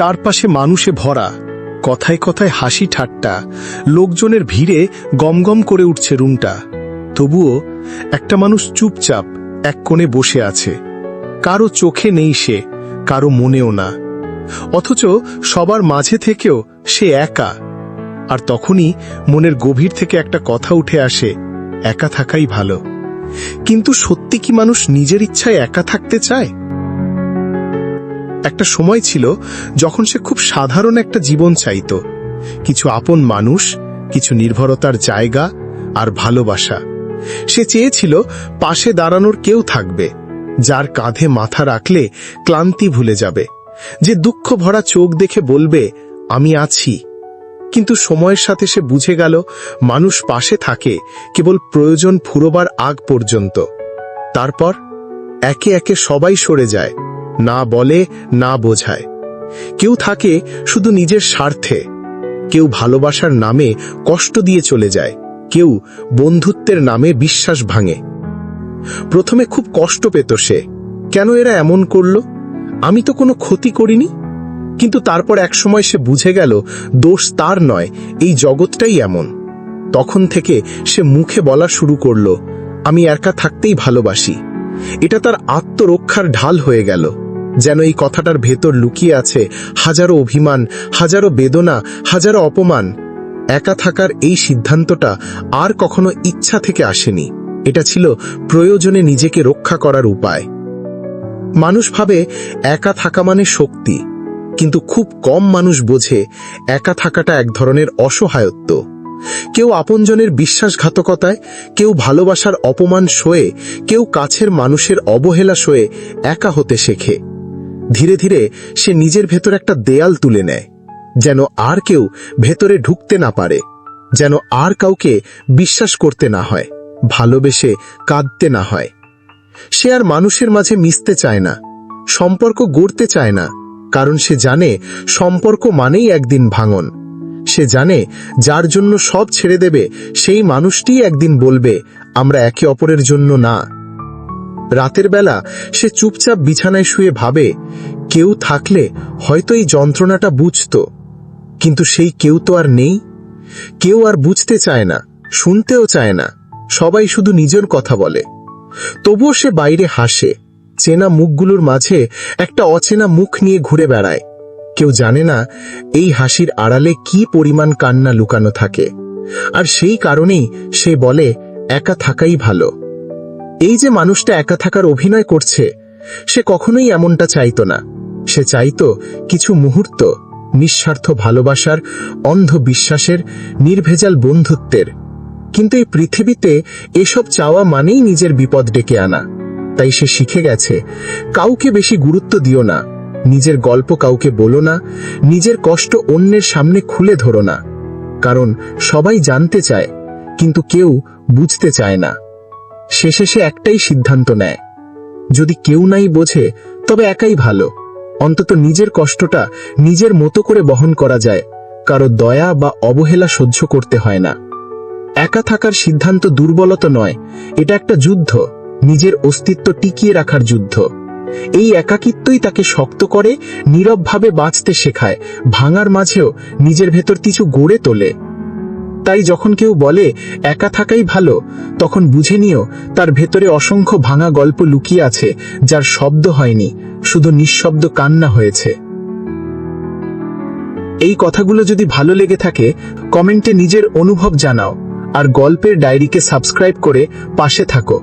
চারপাশে মানুষে ভরা, কথায় কথায় হাসি ঠাট্টা, লোকজনের ভিড়ে গমগম করে উঠছে রুমটা। তবুও একটা মানুষ চুপচাপ এক কোণে বসে আছে। কারও চোখে নেই সে, কারও মনেও না। অথচ সবার মাঝে থেকেও সে একা। আর তখনই মনের গভীর থেকে একটা কথা উঠে আসে, একা থাকাই ভালো। কিন্তু সত্যি কি মানুষ নিজের ইচ্ছায় একা থাকতে চায়? একটা সময় ছিল যখন সে খুব সাধারণ একটা জীবন চাইত। কিছু আপন মানুষ, কিছু নির্ভরতার জায়গা আর ভালোবাসা। সে চেয়েছিল পাশে দাঁড়ানোর কেউ থাকবে, যার কাঁধে মাথা রাখলে ক্লান্তি ভুলে যাবে। যে দুঃখ ভরা চোখ দেখে বলবে, আমি আছি। কিন্তু সময়ের সাথে সে বুঝে গেল, মানুষ পাশে থাকে কেবল প্রয়োজন ফুরোবার আগ পর্যন্ত। তারপর একে একে সবাই সরে যায়। না বলে, না বোঝায়। কেউ থাকে শুধু নিজের স্বার্থে। কেউ ভালোবাসার নামে কষ্ট দিয়ে চলে যায়। কেউ বন্ধুত্বের নামে বিশ্বাস ভাঙে। প্রথমে খুব কষ্ট পেত সে। কেন এরা এমন করল? আমি তো কোনো ক্ষতি করিনি। কিন্তু তারপর একসময় সে বুঝে গেল, দোষ তার নয়, এই জগৎটাই এমন। তখন থেকে সে মুখে বলা শুরু করল, আমি একা থাকতেই ভালোবাসি। এটা তার আত্মরক্ষার ঢাল হয়ে গেল। যেন এই কথাটার ভেতর লুকিয়ে আছে হাজারো অভিমান, হাজারো বেদনা, হাজারো অপমান। একা থাকার এই সিদ্ধান্তটা আর কখনো ইচ্ছা থেকে আসেনি। এটা ছিল প্রয়োজনে নিজেকে রক্ষা করার উপায়। মানুষ ভাবে একা থাকা মানে শক্তি, কিন্তু খুব কম মানুষ বোঝে একা থাকাটা এক ধরনের অসহায়ত্ব। কেউ আপনজনের বিশ্বাসঘাতকতায়, কেউ ভালোবাসার অপমান সয়ে, কেউ কাছের মানুষের অবহেলা সয়ে একা হতে শেখে। ধীরে ধীরে সে নিজের ভেতর একটা দেয়াল তুলে নেয়, যেন আর কেউ ভেতরে ঢুকতে না পারে, যেন আর কাউকে বিশ্বাস করতে না হয়, ভালোবেসে কাঁদতে না হয়। সে আর মানুষের মাঝে মিশতে চায় না, সম্পর্ক গড়তে চায় না, কারণ সে জানে সম্পর্ক মানেই একদিন ভাঙন। সে জানে যার জন্য সব ছেড়ে দেবে, সেই মানুষটি একদিন বলবে, আমরা একে অপরের জন্য না। রাতের বেলা সে চুপচাপ বিছানায় শুয়ে ভাবে, কেউ থাকলে হয়তো এই যন্ত্রণাটা বুঝত, কিন্তু সেই কেউ তো আর নেই। কেউ আর বুঝতে চায় না, শুনতেও চায় না, সবাই শুধু নিজের কথা বলে। তবুও সে বাইরে হাসে, চেনা মুখগুলোর মাঝে একটা অচেনা মুখ নিয়ে ঘুরে বেড়ায়। কেউ জানে না এই হাসির আড়ালে কি পরিমাণ কান্না লুকানো থাকে। আর সেই কারণেই সে বলে, একা থাকাই ভালো। এই যে মানুষটা একা থাকার অভিনয় করছে, সে কখনোই এমনটা চাইত না। সে চাইত কিছু মুহূর্ত, নিঃস্বার্থ ভালোবাসার, অন্ধ বিশ্বাসের, নির্ভেজাল বন্ধুত্বের। কিন্তু এই পৃথিবীতে এসব চাওয়া মানেই নিজের বিপদ ডেকে আনা। তাই সে শিখে গেছে, কাউকে বেশি গুরুত্ব দিও না, নিজের গল্প কাউকে বলো না, নিজের কষ্ট অন্যের সামনে খুলে ধরো না। কারণ সবাই জানতে চায়, কিন্তু কেউ বুঝতে চায় না। শেষে সে একটাই সিদ্ধান্ত নেয়। যদি কেউ নাই বোঝে, তবে একাই ভালো। অন্তত নিজের কষ্টটা নিজের মতো করে বহন করা যায়। কারও দয়া বা অবহেলা সহ্য করতে হয় না। একা থাকার সিদ্ধান্ত দুর্বলতা নয়, এটা একটা যুদ্ধ। নিজের অস্তিত্ব টিকিয়ে রাখার যুদ্ধ। এই একাকিত্বই তাকে শক্ত করে, নীরবভাবে বাঁচতে শেখায়, ভাঙার মাঝেও নিজের ভেতর কিছু গড়ে তোলে। তাই যখন কেউ বলে, একা থাকাই ভালো, তখন বুঝে নিও, তার ভেতরে অসংখ্য ভাঙা গল্প লুকিয়ে আছে, যার শব্দ হয়নি, শুধু নিঃশব্দ কান্না হয়েছে। এই কথাগুলো যদি ভালো লেগে থাকে, কমেন্টে নিজের অনুভব জানাও, আর গল্পের ডায়েরিকে সাবস্ক্রাইব করে পাশে থাকো।